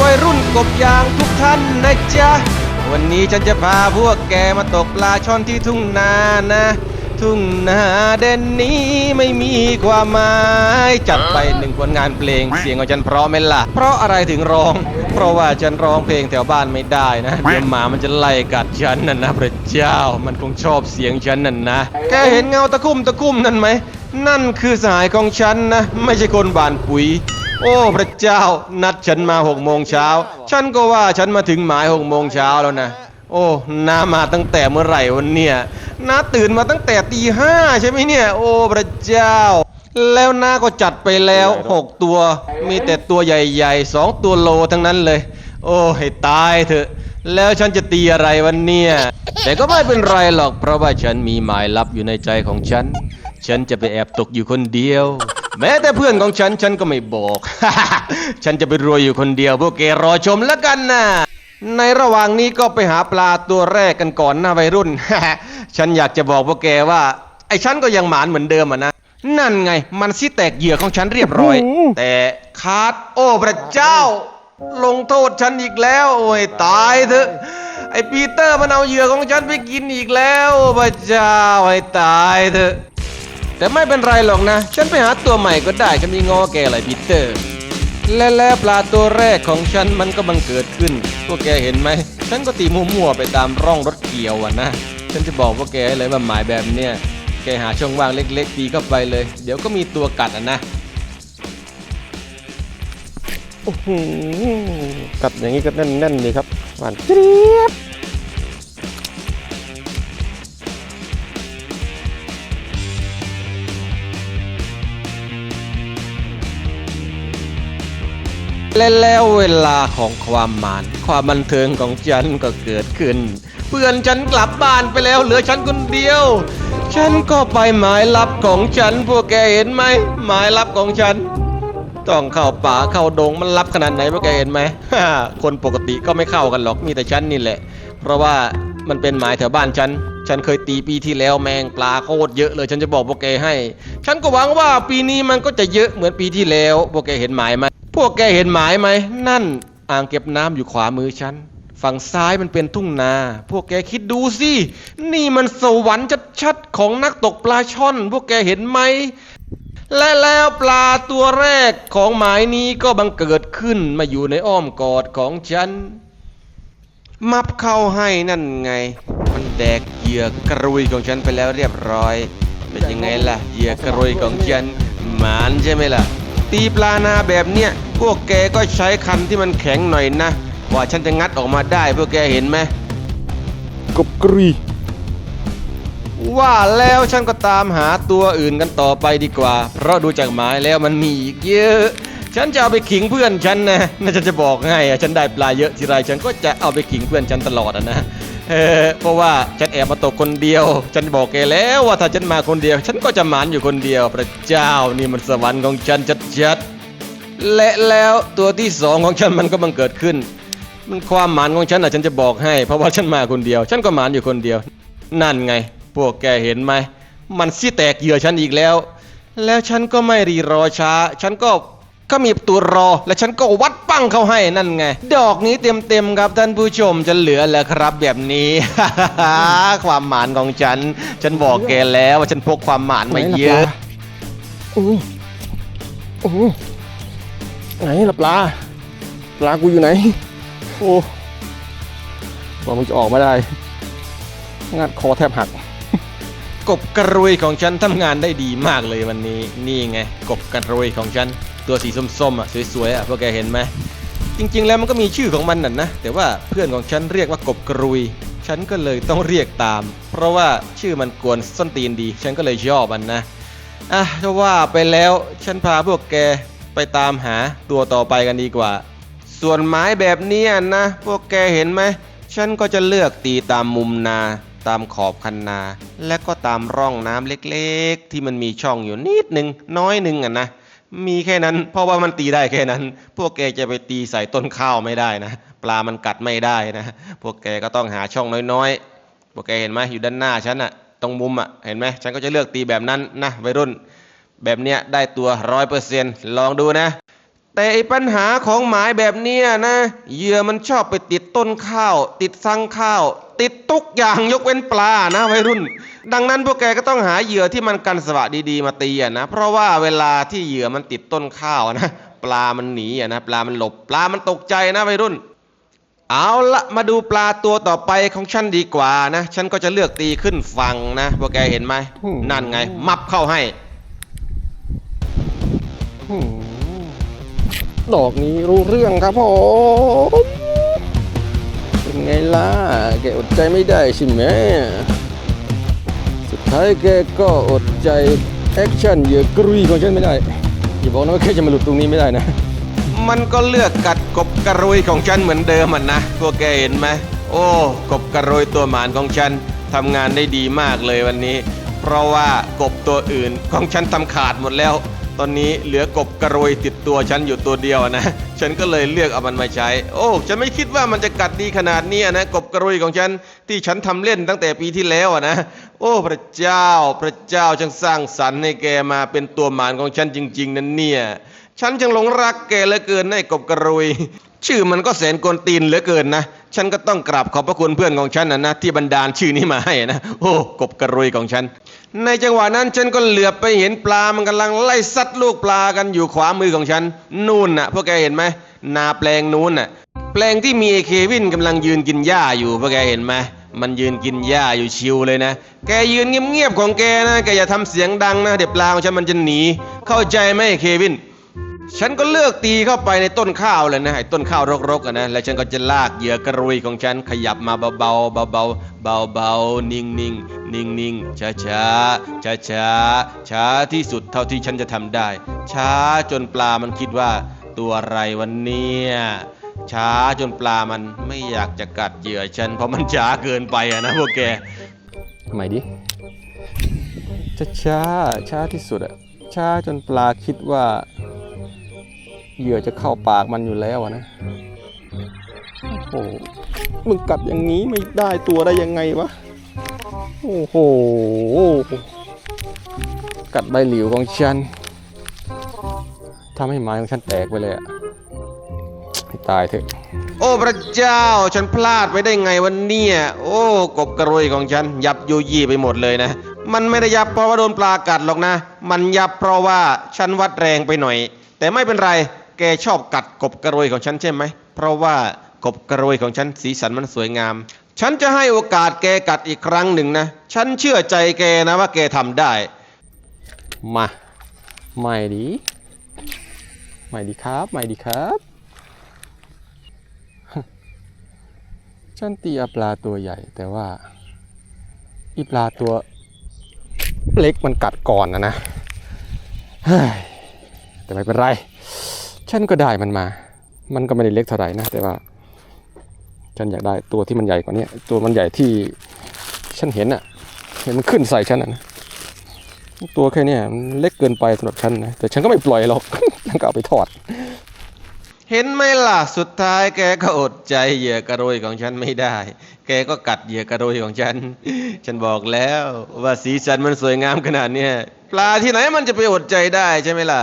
วัยรุ่นกบยางทุกท่านนะจ๊ะ วันนี้ฉันจะพาพวกแกมาตกปลาช่อนที่ทุ่งนานะ ทุ่งนาเด่นนี้ไม่มีความหมายจัดไปหนึ่งผลงานเพลงเสียงของฉันเพราะไหมล่ะ เพราะอะไรถึงร้อง เพราะว่าฉันร้องเพลงแถวบ้านไม่ได้นะเดี๋ยวหมามันจะไล่กัดฉันน่ะนะพระเจ้ามันคงชอบเสียงฉันนั่นนะแกเห็นเงาตะคุ่มตะคุ่มนั่นไหมนั่นคือสายของฉันนะ ไม่ใช่คนบานปุ๋ย โอ้พระเจ้านัดฉันมาหกโมงเช้า ฉันก็ว่าฉันมาถึงหมายหกโมงเช้าแล้วนะ โอ้น้ามาตั้งแต่เมื่อไหร่วันเนี่ยน้าตื่นมาตั้งแต่ตีห้าใช่ไหมเนี่ย โอ้พระเจ้า แล้วน้าก็จัดไปแล้วหกตัว มีแต่ตัวใหญ่ๆสองตัวโลทั้งนั้นเลย โอ้ให้ตายเถอะ แล้วฉันจะตีอะไรวันเนี่ยแต่ก็ไม่เป็นไรหรอกเพราะว่าฉันมีหมายลับอยู่ในใจของฉัน ฉันจะไปแอบตกอยู่คนเดียว แม้แต่เพื่อนของฉันฉันก็ไม่บอก ฉันจะไปรวยอยู่คนเดียวพวกแกรอชมแล้วกันนะในระหว่างนี้ก็ไปหาปลาตัวแรกกันก่อนนะวัยรุ่น ฉันอยากจะบอกพวกแกว่า ไอ้ฉันก็ยังหมานเหมือนเดิมอะนะ นั่นไง มันซิแตกเหยื่อของฉันเรียบร้อย แต่คาดโอ้พระเจ้า ลงโทษฉันอีกแล้ว โอ้ยตายเถอะ ไอ้ปีเตอร์มันเอาเหยื่อของฉันไปกินอีกแล้วโอ้พระเจ้าไอ้ตายเถอะ แต่ไม่เป็นไรหรอกนะ ฉันไปหาตัวใหม่ก็ได้ฉันมีงอแกอะไรปีเตอร์ และแล้วปลาตัวแรกของฉันมันก็บังเกิดขึ้น พวกแกเห็นไหม ฉันก็ตีมั่วๆไปตามร่องรถเกี่ยวอะนะ ฉันจะบอกพวกแกให้เลยว่าหมายแบบเนี้ย แกหาช่องว่างเล็กๆตีเข้าไปเลย เดี๋ยวก็มีตัวกัดอะนะอื้อหือกัดอย่างนี้ก็แน่นๆเลยครับหวานเจี๊ยบ และแล้วเวลาของความหมานความบันเทิงของฉันก็เกิดขึ้น เพื่อนฉันกลับบ้านไปแล้วเหลือฉันคนเดียว ฉันก็ไปหมายลับของฉัน พวกแกเห็นไหมหมายลับของฉัน ต้องเข้าป่าเข้าดงมันลับขนาดไหนพวกแกเห็นไหมคนปกติก็ไม่เข้ากันหรอกมีแต่ฉันนี่แหละ เพราะว่ามันเป็นหมายแถวบ้านฉันฉันเคยตีปีที่แล้วแมงปลาโคตรเยอะเลย ฉันจะบอกพวกแกให้ ฉันก็หวังว่าปีนี้มันก็จะเยอะเหมือนปีที่แล้วพวกแกเห็นหมายไหม พวกแกเห็นหมายไหม นั่นอ่างเก็บน้ำอยู่ขวามือฉัน ฝั่งซ้ายมันเป็นทุ่งนา พวกแกคิดดูสิ นี่มันสวรรค์ชัดๆของนักตกปลาช่อน พวกแกเห็นไหม และแล้วปลาตัวแรกของหมายนี้ก็บังเกิดขึ้นมาอยู่ในอ้อมกอดของฉัน มับเข้าให้นั่นไง มันแดกเหยื่อกระรุยของฉันไปแล้วเรียบร้อย เป็นยังไงล่ะเหยื่อกะรุยของฉันหมานใช่ไหมล่ะ ตีปลานาแบบเนี้ยพวกแกก็ใช้คันที่มันแข็งหน่อยนะกว่าฉันจะงัดออกมาได้พวกแกเห็นไหมกบกรีว่าแล้วฉันก็ตามหาตัวอื่นกันต่อไปดีกว่า เพราะดูจากหมายแล้วมันมีอีกเยอะ ฉันจะเอาไปขิงเพื่อนฉันนะน่าจะจะบอกให้อะฉันได้ปลาเยอะทีไรฉันก็จะเอาไปขิงเพื่อนฉันตลอดอะนะ เออเพราะว่าฉันแอบมาตกคนเดียว ฉันบอกแกแล้วว่าถ้าฉันมาคนเดียว ฉันก็จะหมานอยู่คนเดียว พระเจ้านี่มันสวรรค์ของฉันชัดๆและแล้วตัวที่สองของฉันมันก็บังเกิดขึ้น มันความหมานของฉันอะฉันจะบอกให้ เพราะว่าฉันมาคนเดียว ฉันก็หมานอยู่คนเดียว นั่นไง พวกแกเห็นไหมมันซี่แตกเหยื่อฉันอีกแล้ว แล้วฉันก็ไม่รีรอช้า ฉันก็ ก็มีตัวรอ และฉันก็วัดปั้งเข้าให้นั่นไง ดอกนี้เต็มๆครับท่านผู้ชมจะเหลือแล้วครับแบบนี้ ความหมานของฉัน ฉันบอกแกแล้วว่าฉันพกความหมานมาเยอะอืออือไหนล่ะปลาปลากูอยู่ไหน โอ้กว่ามึงจะออกมาได้งัดคอแทบหักกบกระรุยของฉันทำงานได้ดีมากเลยวันนี้ นี่ไง กบกระรุยของฉัน ตัวสีส้มๆอะสวยๆอะพวกแกเห็นไหมจริงๆแล้วมันก็มีชื่อของมันน่ะนะแต่ว่าเพื่อนของฉันเรียกว่ากบกระุย ฉันก็เลยต้องเรียกตาม เพราะว่าชื่อมันกวนส้นตีนดี ฉันก็เลยชอมันนะอะถ้าว่าไปแล้วฉันพาพวกแกไปตามหาตัวต่อไปกันดีกว่า ส่วนไม้แบบเนี้ยนะ พวกแกเห็นไหมฉันก็จะเลือกตีตามมุมนาตามขอบคันนา และก็ตามร่องน้ำเล็กๆ ที่มันมีช่องอยู่นิดหนึ่งน้อยหนึ่งอะนะ มีแค่นั้น เพราะว่ามันตีได้แค่นั้น พวกแกจะไปตีใส่ต้นข้าวไม่ได้นะ ปลามันกัดไม่ได้นะ พวกแกก็ต้องหาช่องน้อยๆ พวกแกเห็นไหมอยู่ด้านหน้าฉันอะตรงมุมอะเห็นไหมฉันก็จะเลือกตีแบบนั้นนะวัยรุ่น แบบเนี้ยได้ตัวร้อยเปอร์เซ็นต์ลองดูนะ แต่ปัญหาของหมายแบบนี้นะเหยื่อมันชอบไปติดต้นข้าว ติดสังข้าว ติดทุกอย่างยกเว้นปลานะวัยรุ่น ดังนั้นพวกแกก็ต้องหาเหยื่อที่มันกันสวะดีๆมาตีนะเพราะว่าเวลาที่เหยื่อมันติดต้นข้าวนะปลามันหนีนะปลามันหลบปลามันตกใจนะวัยรุ่น เอาละมาดูปลาตัวต่อไปของฉันดีกว่านะฉันก็จะเลือกตีขึ้นฝั่งนะพวกแกเห็นไหมนั่นไง มับเข้าให้ ดอกนี้รู้เรื่องครับผมเป็นไงล่ะ แกอดใจไม่ได้ใช่ไหมสุดท้ายแกก็อดใจแอคชั่นเยื่อกรุยของฉันไม่ได้ อย่าบอกนะว่าแกจะมาหลุดตรงนี้ไม่ได้นะ มันก็เลือกกัดกบกระรุยของฉันเหมือนเดิมอะนะพวแกเห็นไหมโอ้ กบกระรุยตัวหมานของฉันทำงานได้ดีมากเลยวันนี้ เพราะว่ากบตัวอื่นของฉันทำขาดหมดแล้ว ตอนนี้เหลือกบกระรุยติดตัวฉันอยู่ตัวเดียวนะ ฉันก็เลยเลือกเอามันมาใช้ โอ้ ฉันไม่คิดว่ามันจะกัดดีขนาดนี้นะ กบกระรุยของฉันที่ฉันทำเล่นตั้งแต่ปีที่แล้วนะ โอ้ พระเจ้า พระเจ้าช่างสร้างสรรค์ให้แกมาเป็นตัวหมานของฉันจริง ๆนั่นเนี่ย ฉันจึงหลงรักแกเหลือเกินในกบกระรุยชื่อมันก็แสนกวนตีนเหลือเกินนะ ฉันก็ต้องกราบขอบพระคุณเพื่อนของฉันนะนะที่บันดาลชื่อนี้มาให้นะ โอ้ กบกระรุยของฉัน ในจังหวะนั้นฉันก็เหลือบไปเห็นปลามันกำลังไล่ซัดลูกปลากันอยู่ขวามือของฉัน นู่นน่ะพวกแกเห็นไหมนาแปลงนู้นน่ะแปลงที่มีไอ้เควินกำลังยืนกินหญ้าอยู่พวกแกเห็นไหมมันยืนกินหญ้าอยู่ชิวเลยนะ แกยืนเงียบๆของแกนะแกอย่าทำเสียงดังนะเดี๋ยวปลาของฉันมันจะหนี เข้าใจไหมเควิน ฉันก็เลือกตีเข้าไปในต้นข้าวเลยนะไอ้ต้นข้าวรกๆอะนะแล้วฉันก็จะลากเหยื่อกระรุยของฉันขยับมาเบาๆเบาๆเบาๆนิ่งๆนิ่งๆช้าๆช้าๆช้าที่สุดเท่าที่ฉันจะทำได้ ช้าจนปลามันคิดว่าตัวอะไรวันนี้ช้าจนปลามันไม่อยากจะกัดเหยื่อฉันเพราะมันช้าเกินไปอะนะพวกแกทำไมดิช้าช้าช้าที่สุดอะช้าจนปลาคิดว่า เหยื่อจะเข้าปากมันอยู่แล้วนะ โอ้โห มึงกัดอย่างนี้ไม่ได้ตัวได้ยังไงวะ โอ้โห กัดใบหลิวของฉันทำให้ไม้ของฉันแตกไปเลยอะให้ตายเถอะ โอ้พระเจ้าฉันพลาดไปได้ไงวันนี้โอ้กบกระโรยของฉัน ยับยุยี่ไปหมดเลยนะ มันไม่ได้ยับเพราะว่าโดนปลากัดหรอกนะ มันยับเพราะว่าฉันวัดแรงไปหน่อย แต่ไม่เป็นไร แกชอบกัดกบกระโรยของฉันใช่ไหม เพราะว่ากบกระโรยของฉันสีสันมันสวยงาม ฉันจะให้โอกาสแกกัดอีกครั้งหนึ่งนะ ฉันเชื่อใจแกนะว่าแกทำได้ มา ไม่ดี ไม่ดีครับ ไม่ดีครับ ฉันตีปลาตัวใหญ่ แต่ว่า อีปลาตัวเล็กมันกัดก่อนนะนะแต่ไม่เป็นไร ฉันก็ได้มันมา มันก็ไม่ได้เล็กเท่าไหร่นะ แต่ว่า ฉันอยากได้ตัวที่มันใหญ่กว่านี้ ตัวมันใหญ่ที่ฉันเห็นอะเห็นมันขึ้นใส่ฉันอะนะตัวแค่นี้เล็กเกินไปสำหรับฉันนะ แต่ฉันก็ไม่ปล่อยหรอกฉันก็เอาไปทอด เห็นไหมล่ะ สุดท้ายแกก็อดใจเหยื่อกระโรยของฉันไม่ได้ แกก็กัดเหยื่อกระโรยของฉัน ฉันบอกแล้วว่าสีสันมันสวยงามขนาดเนี้ยปลาที่ไหนมันจะไปอดใจได้ใช่ไหมล่ะ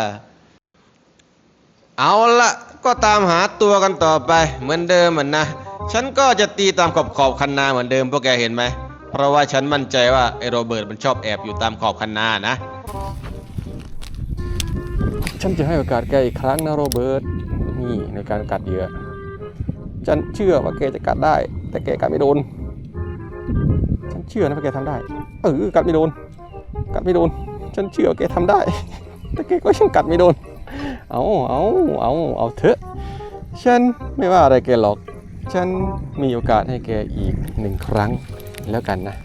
เอาละก็ตามหาตัวกันต่อไปเหมือนเดิมเหมือนนะ ฉันก็จะตีตามขอบขอบคันนาเหมือนเดิมพวกแกเห็นไหม เพราะว่าฉันมั่นใจว่าไอโรเบิร์ตมันชอบแอบอยู่ตามขอบคันนานะ ฉันจะให้โอกาสแกอีกครั้งนะโรเบิร์ต นี่ในการกัดเหยื่อ ฉันเชื่อว่าแกจะกัดได้ แต่แกกัดไม่โดน ฉันเชื่อนะว่าแกทำได้ เออกัดไม่โดน กัดไม่โดน ฉันเชื่อแกทำได้ แต่แกก็ยังกัดไม่โดน เอาเอาเอาเอาเถอะฉันไม่ว่าอะไรแกหรอก ฉันมีโอกาสให้แกอีกหนึ่งครั้งแล้วกันนะ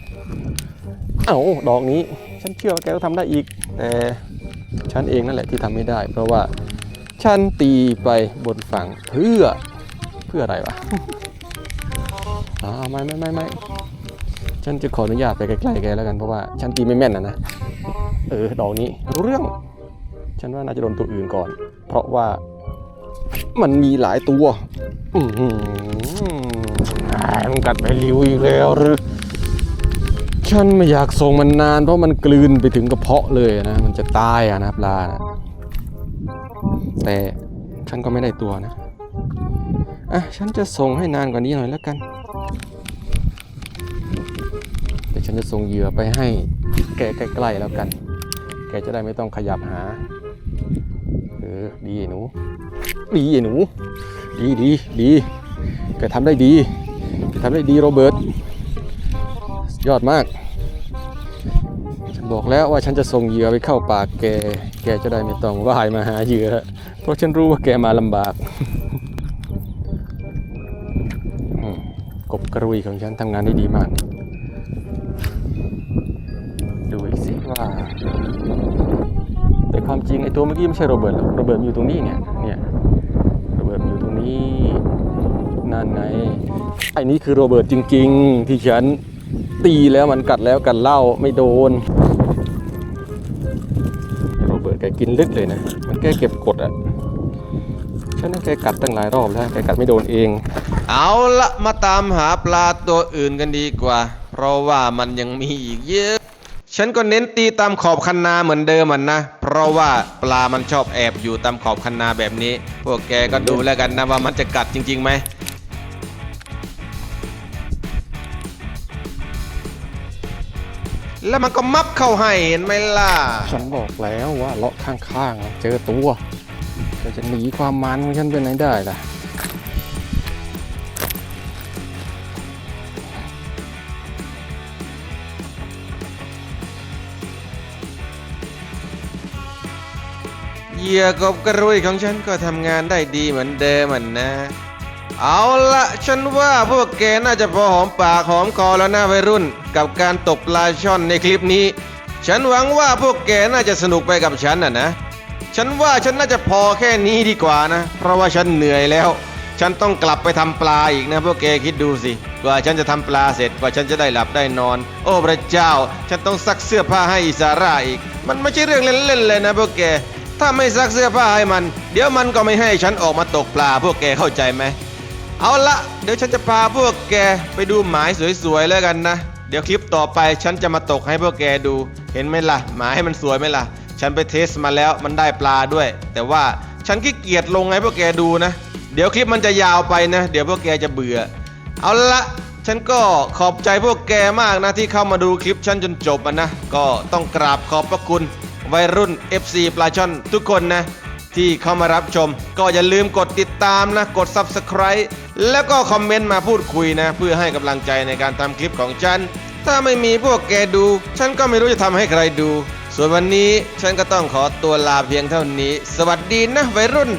เอาดอกนี้ฉันเชื่อว่าแกต้องทำได้อีก แต่ฉันเองนั่นแหละที่ทำไม่ได้ เพราะว่าฉันตีไปบนฝั่งเพื่อเพื่ออะไรวะอ่าไม่ไม่ไม่ไม่ฉันจะขออนุญาตไปใกล้ๆแกแล้วกันเพราะว่าฉันตีไม่แม่นนะนะ เออดอกนี้รู้เรื่อง ฉันว่าน่าจะโดนตัวอื่นก่อน เพราะว่ามันมีหลายตัว อืมันกัดไปริ้วอีกแล้วหรือฉันไม่อยากส่งมันนาน เพราะมันกลืนไปถึงกระเพาะเลยนะ มันจะตายอะนะปลานะแต่ฉันก็ไม่ได้ตัวนะ อะ ฉันจะส่งให้นานกว่านี้หน่อยแล้วกันเดี๋ยวฉันจะส่งเหยื่อไปให้แกใกล้ๆแล้วกัน แกจะได้ไม่ต้องขยับหา ออดีไอ้หนู ดีไอ้หนู ดีดีดีแกทำได้ดีแกทำได้ดีโรเบิร์ตยอดมาก ฉันบอกแล้วว่าฉันจะส่งเหยื่อไปเข้าปากแก แกจะได้ไม่ต้องว่ายมาหาเหยื่อ เพราะฉันรู้ว่าแกมาลำบากกบกระรุยของฉันทำงานได้ดีมาก ดูอีกสิว่า ความจริงไอ้ตัวเมื่อกี้ไม่ใช่โรเบิร์ตหรอกโรเบิร์ตอยู่ตรงนี้เนี่ยเนี่ยโรเบิร์ตอยู่ตรงนี้นั่นไงไอ้นี่คือโรเบิร์ตจริง ๆ ที่ฉันตีแล้วมันกัดแล้วกัดเล่าไม่โดนโรเบิร์ตแกกินลึกเลยนะมันแกเก็บกดอะฉันนั่นแกกัดตั้งหลายรอบแล้วแกกัดไม่โดนเอง เอาละมาตามหาปลาตัวอื่นกันดีกว่า เพราะว่ามันยังมีอีกเยอะ ฉันก็เน้นตีตามขอบคันนาเหมือนเดิมมันนะ ราะว่าปลามันชอบแอบอยู่ตามขอบคันนาแบบนี้ พวกแกก็ดูแล้วกันนะว่ามันจะกัดจริงๆไหมแล้วมันก็มับเข้าให้เห็นไหมล่ะ ฉันบอกแล้วว่าเลาะข้างๆ เจอตัวจะหนีความมันของฉันไปไหนได้ล่ะ เหยื่อกบกระรุยของฉันก็ทำงานได้ดีเหมือนเดิมมันนะ เอาละฉันว่าพวกแกน่าจะพอหอมปากหอมคอแล้วนะวัยรุ่น กับการตกปลาช่อนในคลิปนี้ ฉันหวังว่าพวกแกน่าจะสนุกไปกับฉันน่ะนะ ฉันว่าฉันน่าจะพอแค่นี้ดีกว่านะ เพราะว่าฉันเหนื่อยแล้ว ฉันต้องกลับไปทำปลาอีกนะพวกแกคิดดูสิ กว่าฉันจะทำปลาเสร็จกว่าฉันจะได้หลับได้นอน โอ้พระเจ้า ฉันต้องซักเสื้อผ้าให้อิสาร่าอีก มันไม่ใช่เรื่องเล่นๆเลยนะพวกแก ถ้าไม่ซักเสื้อผ้าให้มัน เดี๋ยวมันก็ไม่ให้ฉันออกมาตกปลาพวกแกเข้าใจไหม เอาละเดี๋ยวฉันจะพาพวกแกไปดูหมายสวยๆแล้วกันนะ เดี๋ยวคลิปต่อไปฉันจะมาตกให้พวกแกดู เห็นไหมล่ะ หมายมันสวยไหมล่ะ ฉันไปเทสมาแล้วมันได้ปลาด้วย แต่ว่าฉันขี้เกียจลงให้พวกแกดูนะ เดี๋ยวคลิปมันจะยาวไปนะ เดี๋ยวพวกแกจะเบื่อ เอาละฉันก็ขอบใจพวกแกมากนะที่เข้ามาดูคลิปฉันจนจบนะ ก็ต้องกราบขอบพระคุณ วัยรุ่น FC ปลาช่อนทุกคนนะ ที่เข้ามารับชม ก็อย่าลืมกดติดตามนะ กด Subscribe แล้วก็คอมเมนต์มาพูดคุยนะ เพื่อให้กำลังใจในการทำคลิปของฉัน ถ้าไม่มีพวกแกดู ฉันก็ไม่รู้จะทำให้ใครดู ส่วนวันนี้ฉันก็ต้องขอตัวลาเพียงเท่านี้ สวัสดีนะวัยรุ่น